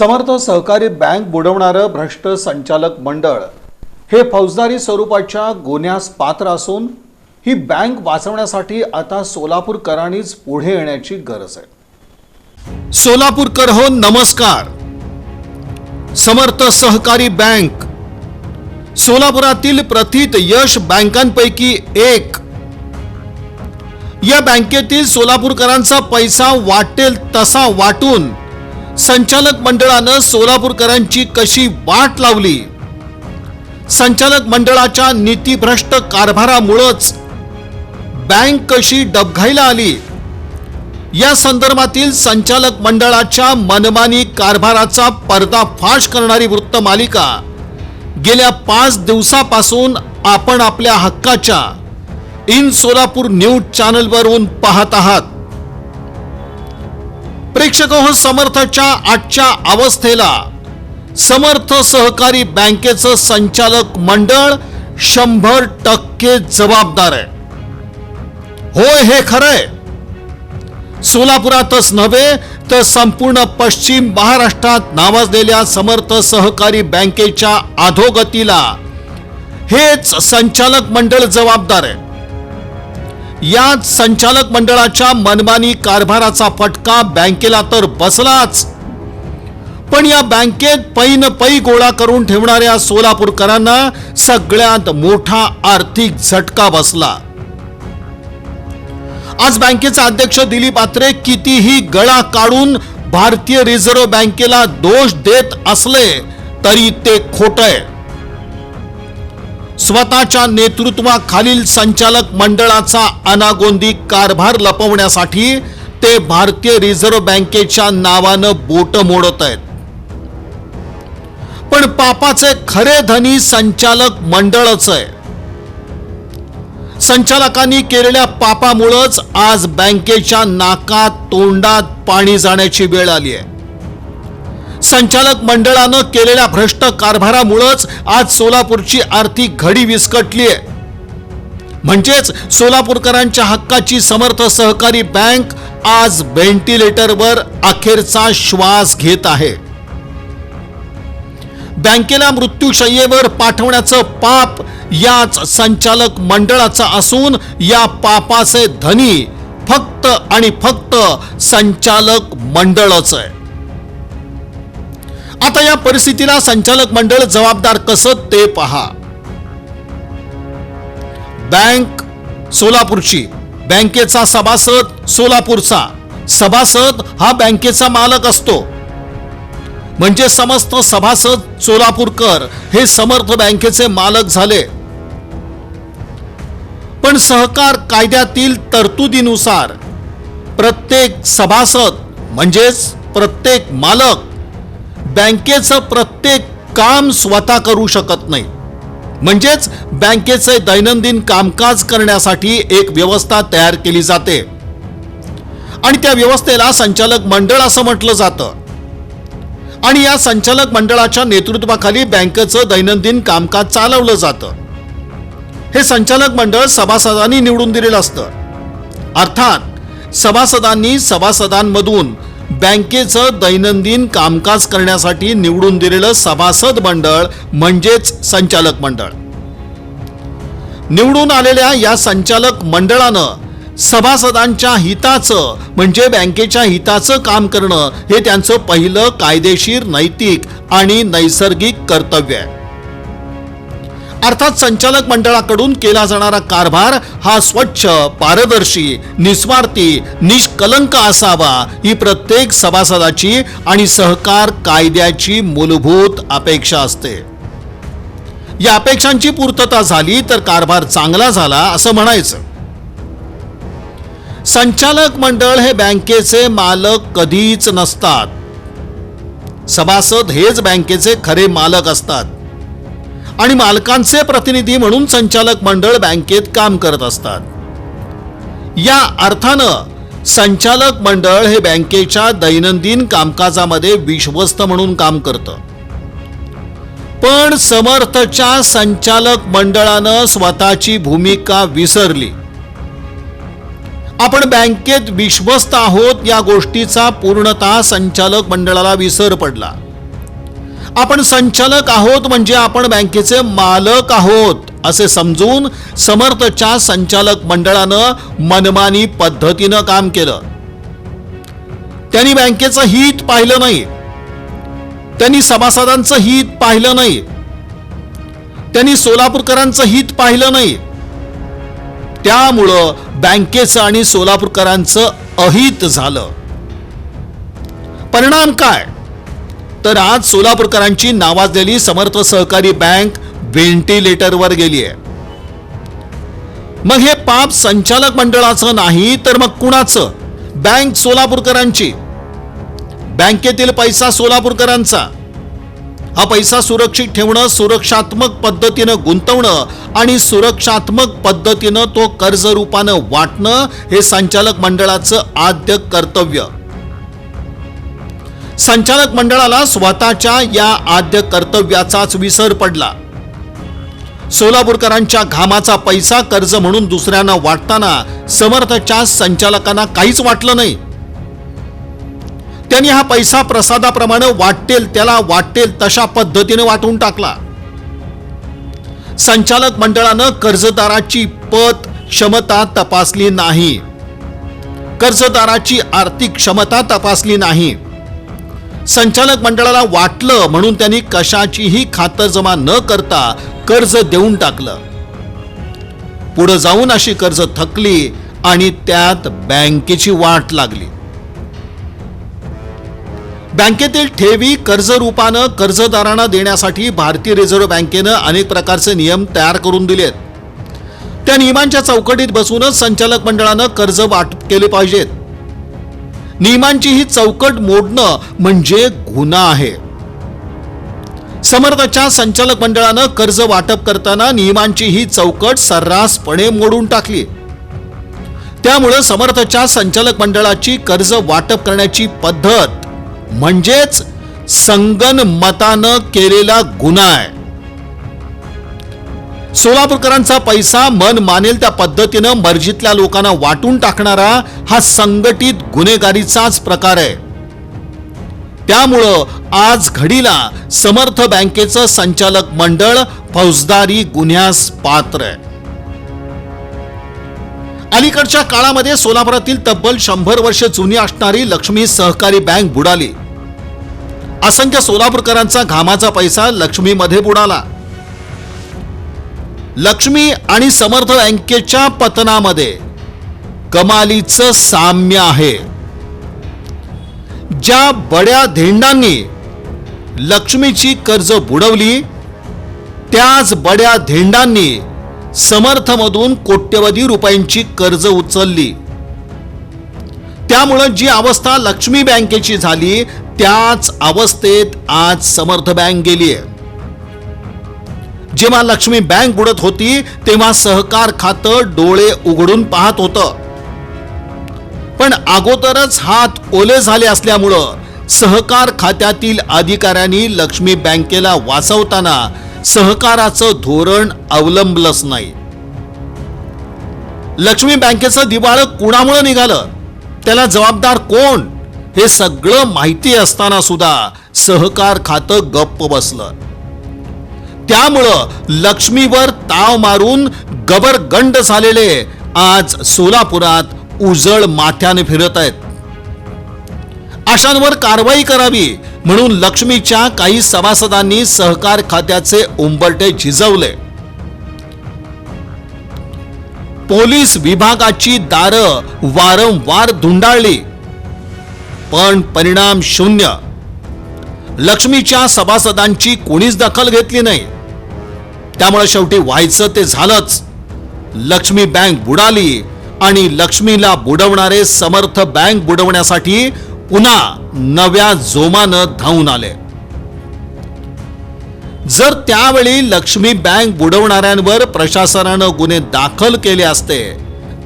समर्थ सहकारी बँक बुडवणारं भ्रष्ट संचालक मंडळ. हे फौजदारी स्वरूपाच्या गुन्ह्यास पात्र असून ही बँक वाचवण्यासाठी आता सोलापूरकरांनीच पुढे येण्याची गरज आहे. सोलापूरकर हो नमस्कार. समर्थ सहकारी बँक. सोलापुरातील प्रथित यश बँकांपैकी एक. या बँकेतील सोलापूरकरांचा पैसा वाटेल तसा वाटून संचालक मंडळानं सोलापूरकरांची कशी वाट लावली? संचालक मंडळाच्या नीतीभ्रष्ट कारभारामुळंच बँक कशी डबघाईला आली? या संदर्भातील संचालक मंडळाच्या मनमानी कारभाराचा पर्दाफाश करणारी वृत्तमालिका गेल्या पाच दिवसापासून आपण आपल्या हक्काच्या इन सोलापूर न्यूज चॅनलवरून पाहत आहात. प्रेक्षक हो समर्थच्या आजच्या अवस्थेला समर्थ सहकारी बँकेचं संचालक मंडळ शंभर टक्के जबाबदार आहे. होय हे खरंय. सोलापुरातच नव्हे तर संपूर्ण पश्चिम महाराष्ट्रात नावाजलेल्या समर्थ सहकारी बँकेच्या अधोगतीला हेच संचालक मंडळ जबाबदार आहे. या संचालक मंडळाच्या मनमानी कारभाराचा फटका बँकेला तर बसलाच. पण या बँकेत पै न पै गोळा करून ठेवणाऱ्या सोलापूरकरांना सगळ्यात मोठा आर्थिक झटका बसला. आज बँकेचे अध्यक्ष दिलीप आत्रे कितीही गळा काढून भारतीय रिझर्व्ह बँकेला दोष देत असले तरी ते खोट आहे. स्वतःच्या नेतृत्वाखालील संचालक मंडळाचा अनागोंदी कारभार लपवण्यासाठी ते भारतीय रिझर्व्ह बँकेच्या नावानं बोट मोडत आहेत. पण पापाचे खरे धनी संचालक मंडळच आहे. संचालकांनी केलेल्या पापामुळंच आज बँकेच्या नाकात तोंडात पाणी जाण्याची वेळ आली आहे. संचालक मंडळानं केलेल्या भ्रष्ट कारभारामुळंच आज सोलापूरची आर्थिक घडी विस्कटली आहे. म्हणजेच सोलापूरकरांच्या हक्काची समर्थ सहकारी बँक आज व्हेंटिलेटरवर अखेरचा श्वास घेत आहे. बँकेला मृत्यूशय्येवर पाठवण्याचं पाप याच संचालक मंडळाचं असून या पापाचे धनी फक्त आणि फक्त संचालक मंडळच आहे. आता या परिस्थितीला संचालक मंडळ जबाबदार कसं ते पहा. बँक सोलापूरची बँकेचा सभासद सोलापूरचा. सभासद हा बँकेचा मालक असतो. म्हणजे समस्त सभासद सोलापूरकर हे समर्थ बँकेचे मालक झाले. पण सहकार कायद्यातील तरतुदीनुसार प्रत्येक सभासद म्हणजेच प्रत्येक मालक बँकेचं प्रत्येक काम स्वतः करू शकत नाही. म्हणजेच बँकेचे दैनंदिन कामकाज करण्यासाठी एक व्यवस्था तयार केली जाते. आणि त्या व्यवस्थेला संचालक मंडळ असं म्हटलं जातं. आणि या संचालक मंडळाच्या नेतृत्वाखाली बँकेचं दैनंदिन कामकाज चालवलं जातं. हे संचालक मंडळ सभासदांनी निवडून दिलेलं असतं. अर्थात सभासदांनी सभासदांमधून बँकेचं दैनंदिन कामकाज करण्यासाठी निवडून दिलेलं सभासद मंडळ म्हणजेच संचालक मंडळ. निवडून आलेल्या या संचालक मंडळानं सभासदांच्या हिताचं म्हणजे बँकेच्या हिताचं काम करणं हे त्यांचं पहिलं कायदेशीर नैतिक आणि नैसर्गिक कर्तव्य आहे. अर्थात संचालक मंडळाकडून केला जाणारा कारभार हा स्वच्छ पारदर्शी निस्वार्थी निष्कलंक असावा ही प्रत्येक सभासदाची आणि सहकार कायद्याची मूलभूत अपेक्षा असते. या अपेक्षांची पूर्तता झाली तर कारभार चांगला झाला असं म्हणायचं. संचालक मंडळ हे बँकेचे मालक कधीच नसतात. सभासद हेच बँकेचे खरे मालक असतात. आणि मालकांचे प्रतिनिधी म्हणून संचालक मंडळ बँकेत काम करत असतात. या अर्थानं संचालक मंडळ हे बँकेच्या दैनंदिन कामकाजामध्ये विश्वस्त म्हणून काम करतं. पण समर्थच्या संचालक मंडळानं स्वतःची भूमिका विसरली. आपण बँकेत विश्वस्त आहोत या गोष्टीचा पूर्णतः संचालक मंडळाला विसर पडला. आपण संचालक आहोत म्हणजे आपण बँकेचे मालक आहोत असे समजून समर्थच्या संचालक मंडळानं मनमानी पद्धतीनं काम केलं. त्यांनी बँकेचं हित पाहिलं नाही. त्यांनी सभासदांचं हित पाहिलं नाही. त्यांनी सोलापूरकरांचं हित पाहिलं नाही. त्यामुळं बँकेचं आणि सोलापूरकरांचं अहित झालं. परिणाम काय? तर आज सोलापूरकरांची नावाजलेली समर्थ सहकारी बँक व्हेंटिलेटरवर गेली आहे. मग हे पाप संचालक मंडळाचं नाही तर मग कुणाचं? बँक सोलापूरकरांची. बँकेतील पैसा सोलापूरकरांचा. हा पैसा सुरक्षित ठेवणं सुरक्षात्मक पद्धतीनं गुंतवणं आणि सुरक्षात्मक पद्धतीनं तो कर्ज रूपानं वाटणं हे संचालक मंडळाचं आद्य कर्तव्य. संचालक मंडळाला स्वतःच्या या आद्य कर्तव्याचाच विसर पडला. सोलापूरकरांच्या घामाचा पैसा कर्ज म्हणून दुसऱ्यांना वाटताना समर्थच्या संचालकांना काहीच वाटलं नाही. त्यांनी हा पैसा प्रसादाप्रमाणे वाटेल त्याला वाटेल तशा पद्धतीने वाटून टाकला. संचालक मंडळानं कर्जदाराची पत क्षमता तपासली नाही. कर्जदाराची आर्थिक क्षमता तपासली नाही. संचालक मंडळाला वाटलं म्हणून त्यांनी कशाचीही खातरजमा न करता कर्ज देऊन टाकलं. पुढे जाऊन अशी कर्ज थकली आणि त्यात बँकेची वाट लागली. बँकेतील ठेवी कर्ज रूपानं कर्जदारांना देण्यासाठी भारतीय रिझर्व्ह बँकेनं अनेक प्रकारचे नियम तयार करून दिलेत. त्या नियमांच्या चौकटीत बसूनच संचालक मंडळानं कर्ज वाटप केले पाहिजेत. नियमांची ही चौकट मोडणं म्हणजे गुन्हा आहे. समर्थच्या संचालक मंडळानं कर्ज वाटप करताना नियमांची ही चौकट सर्रासपणे मोडून टाकली. त्यामुळं समर्थच्या संचालक मंडळाची कर्ज वाटप करण्याची पद्धत म्हणजेच संगनमतानं केलेला गुन्हा आहे. सोलापूरकरांचा पैसा मन मानेल त्या पद्धतीनं मर्जीतल्या लोकांना वाटून टाकणारा हा संघटित गुन्हेगारीचाच प्रकार आहे. त्यामुळं आज घडीला समर्थ बँकेचं संचालक मंडळ फौजदारी गुन्ह्यास पात्र आहे. अलीकडच्या काळामध्ये सोलापुरातील तब्बल शंभर वर्ष जुनी असणारी लक्ष्मी सहकारी बँक बुडाली. असंख्य सोलापूरकरांचा घामाचा पैसा लक्ष्मीमध्ये बुडाला. लक्ष्मी आणि समर्थ बँकेच्या पतनामध्ये कमालीचं साम्य आहे. ज्या बड्या धेंडांनी लक्ष्मीची कर्ज बुडवली त्याच बड्या धेंडांनी समर्थमधून कोट्यवधी रुपयांची कर्ज उचलली. त्यामुळं जी अवस्था लक्ष्मी बँकेची झाली त्याच अवस्थेत आज समर्थ बँक गेली आहे जेव्हा लक्ष्मी बँक बुडत होती तेव्हा सहकार खातं डोळे उघडून पाहत होतं. पण अगोदरच हात ओले झाले असल्यामुळं सहकार खात्यातील अधिकाऱ्यांनी लक्ष्मी बँकेला वाचवताना सहकाराचं धोरण अवलंबलंच नाही. लक्ष्मी बँकेचं दिवाळ कुणामुळे निघालं? त्याला जबाबदार कोण? हे सगळं माहिती असताना सुद्धा सहकार खातं गप्प बसलं. त्यामुळं लक्ष्मीवर ताव मारून गबरगंड झालेले आज सोलापुरात उजळ माथ्याने फिरत आहेत. अशांवर कारवाई करावी म्हणून लक्ष्मीच्या काही सभासदांनी सहकार खात्याचे उंबरटे झिजवले. पोलीस विभागाची दारं वारंवार धुंडाळली. पण परिणाम शून्य. लक्ष्मीच्या सभासदांची कोणीच दखल घेतली नाही. त्यामुळे शेवटी व्हायचं ते झालंच. लक्ष्मी बँक बुडाली आणि लक्ष्मीला बुडवणारे समर्थ बँक बुडवण्यासाठी पुन्हा नव्या जोमानं धावून आले. जर त्यावेळी लक्ष्मी बँक बुडवणाऱ्यांवर प्रशासनानं गुन्हे दाखल केले असते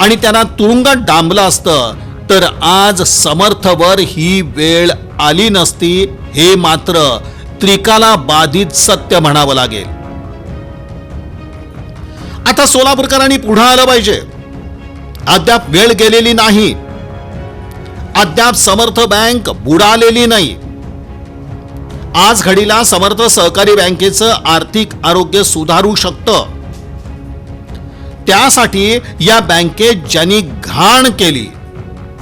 आणि त्यांना तुरुंगात डांबलं असतं तर आज समर्थवर ही वेळ आली नसती हे मात्र त्रिकाला बाधित सत्य म्हणावं लागेल. आता सोलापूरकरांनी पुढे आलं पाहिजे. अद्याप वेळ गेलेली नाही. अद्याप समर्थ बँक बुडालेली नाही. आज घडीला समर्थ सहकारी बँकेचं आर्थिक आरोग्य सुधारू शकतं. त्यासाठी या बँकेत ज्यांनी घाण केली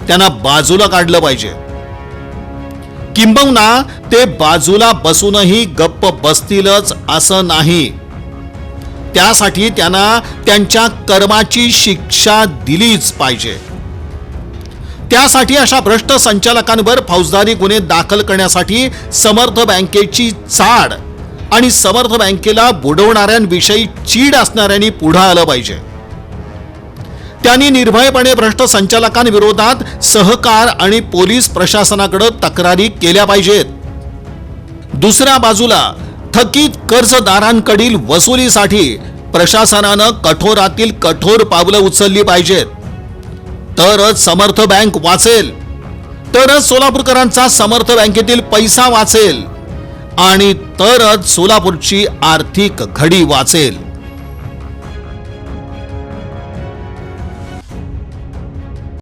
त्यांना बाजूला काढलं पाहिजे. किंबहुना ते बाजूला बसूनही गप्प बसतीलच असं नाही. त्यासाठी त्यांना त्यांच्या कर्माची शिक्षा दिलीच पाहिजे. त्यासाठी अशा भ्रष्ट संचालकांवर फौजदारी गुन्हे दाखल करण्यासाठी समर्थ बँकेची चाड आणि समर्थ बँकेला बुडवणाऱ्यांविषयी चीड असणाऱ्यांनी पुढं आलं पाहिजे. त्यांनी निर्भयपणे भ्रष्ट संचालकांविरोधात सहकार आणि पोलीस प्रशासनाकडे तक्रारी केल्या पाहिजेत. दुसऱ्या बाजूला थकीत कर्जदारांकडील वसुलीसाठी प्रशासनानं कठोरातील कठोर पावलं उचलली पाहिजेत. तरच समर्थ बँक वाचेल. तरच सोलापूरकरांचा समर्थ बँकेतील पैसा वाचेल. आणि तरच सोलापूरची आर्थिक घडी वाचेल.